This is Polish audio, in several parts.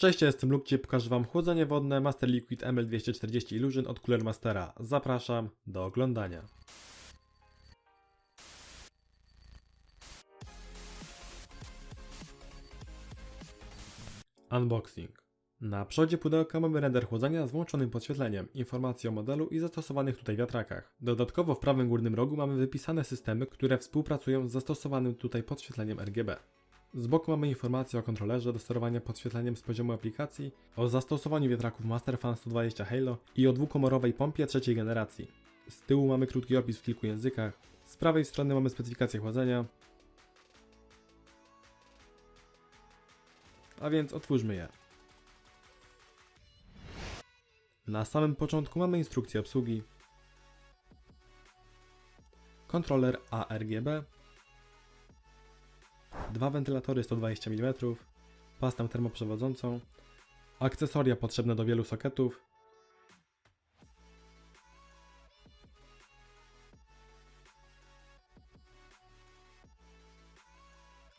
Cześć, ja jestem dzisiaj pokażę Wam chłodzenie wodne Master Liquid ML240 Illusion od Cooler Mastera. Zapraszam do oglądania. Unboxing. Na przodzie pudełka mamy render chłodzenia z włączonym podświetleniem, informacje o modelu i zastosowanych tutaj wiatrakach. Dodatkowo w prawym górnym rogu mamy wypisane systemy, które współpracują z zastosowanym tutaj podświetleniem RGB. Z boku mamy informację o kontrolerze do sterowania podświetleniem z poziomu aplikacji, o zastosowaniu wiatraków Masterfan 120 Halo i o dwukomorowej pompie trzeciej generacji. Z tyłu mamy krótki opis w kilku językach, z prawej strony mamy specyfikację chłodzenia. A więc otwórzmy je. Na samym początku mamy instrukcję obsługi, kontroler ARGB, dwa wentylatory 120 mm, pastę termoprzewodzącą, akcesoria potrzebne do wielu soketów,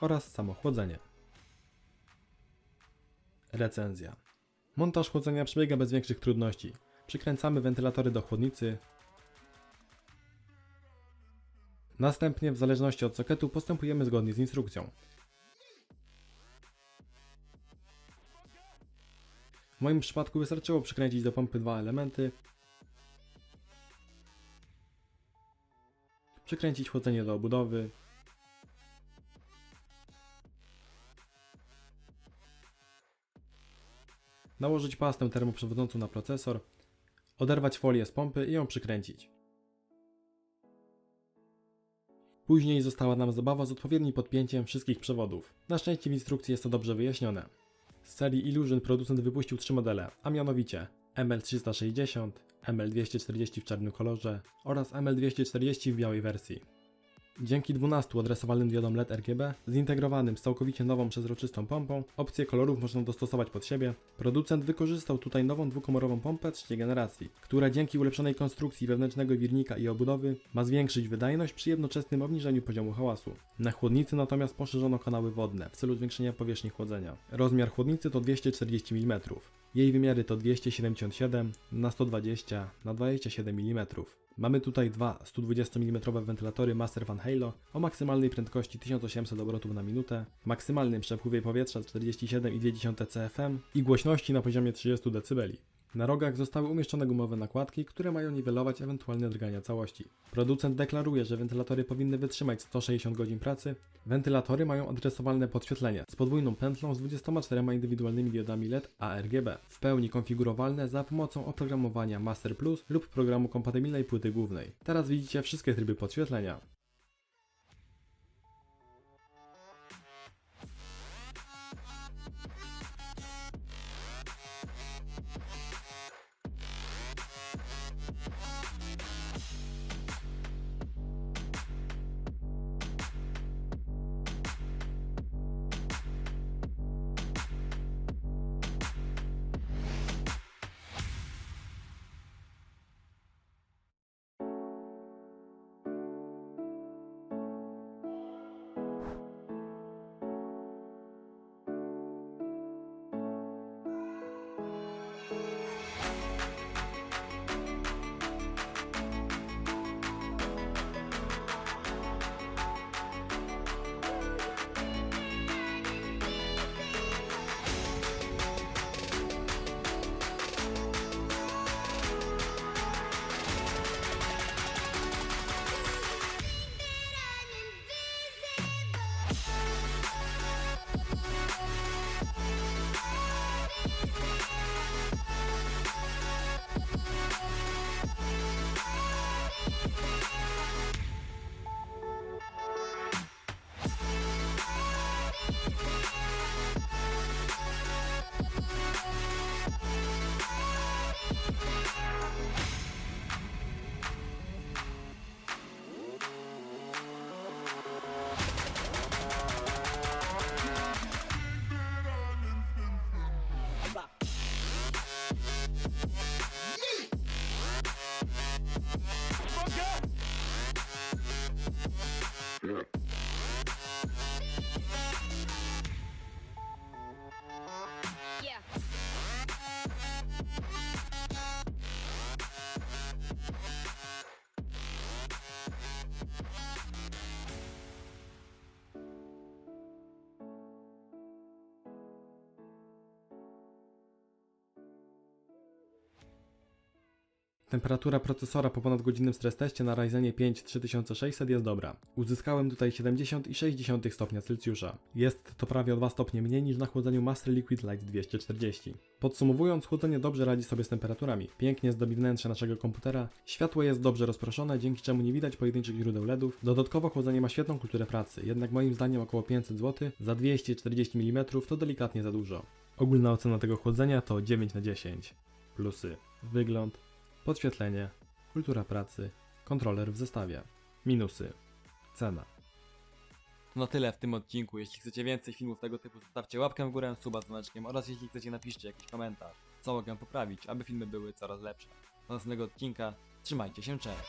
oraz samo chłodzenie. Recenzja. Montaż chłodzenia przebiega bez większych trudności. Przykręcamy wentylatory do chłodnicy. Następnie, w zależności od soketu, postępujemy zgodnie z instrukcją. W moim przypadku wystarczyło przykręcić do pompy dwa elementy, przykręcić chłodzenie do obudowy, nałożyć pastę termoprzewodzącą na procesor, oderwać folię z pompy i ją przykręcić. Później została nam zabawa z odpowiednim podpięciem wszystkich przewodów. Na szczęście w instrukcji jest to dobrze wyjaśnione. Z serii Illusion producent wypuścił trzy modele, a mianowicie ML360, ML240 w czarnym kolorze oraz ML240 w białej wersji. Dzięki 12 adresowanym diodom LED RGB, zintegrowanym z całkowicie nową przezroczystą pompą, opcje kolorów można dostosować pod siebie. Producent wykorzystał tutaj nową dwukomorową pompę trzeciej generacji, która dzięki ulepszonej konstrukcji wewnętrznego wirnika i obudowy ma zwiększyć wydajność przy jednoczesnym obniżeniu poziomu hałasu. Na chłodnicy natomiast poszerzono kanały wodne w celu zwiększenia powierzchni chłodzenia. Rozmiar chłodnicy to 240 mm. Jej wymiary to 277 na 120 na 27 mm. Mamy tutaj dwa 120 mm wentylatory Masterfan Halo o maksymalnej prędkości 1800 obrotów na minutę, maksymalnym przepływie powietrza 47,2 CFM i głośności na poziomie 30 dB. Na rogach zostały umieszczone gumowe nakładki, które mają niwelować ewentualne drgania całości. Producent deklaruje, że wentylatory powinny wytrzymać 160 godzin pracy. Wentylatory mają adresowalne podświetlenie z podwójną pętlą z 24 indywidualnymi diodami LED ARGB, w pełni konfigurowalne za pomocą oprogramowania Master Plus lub programu kompatybilnej płyty głównej. Teraz widzicie wszystkie tryby podświetlenia. Temperatura procesora po ponadgodzinnym stres teście na Ryzenie 5 3600 jest dobra. Uzyskałem tutaj 70,6 stopnia Celsjusza. Jest to prawie o 2 stopnie mniej niż na chłodzeniu Master Liquid Light 240. Podsumowując, chłodzenie dobrze radzi sobie z temperaturami. Pięknie zdobi wnętrze naszego komputera, światło jest dobrze rozproszone, dzięki czemu nie widać pojedynczych źródeł LEDów. Dodatkowo chłodzenie ma świetną kulturę pracy, jednak moim zdaniem około 500 zł za 240 mm to delikatnie za dużo. Ogólna ocena tego chłodzenia to 9 na 10. Plusy: wygląd, podświetlenie, kultura pracy, kontroler w zestawie. Minusy: cena. To na tyle w tym odcinku. Jeśli chcecie więcej filmów tego typu, zostawcie łapkę w górę, suba z dzwoneczkiem oraz jeśli chcecie napiszcie jakiś komentarz, co mogę poprawić, aby filmy były coraz lepsze. Do następnego odcinka, trzymajcie się, cześć!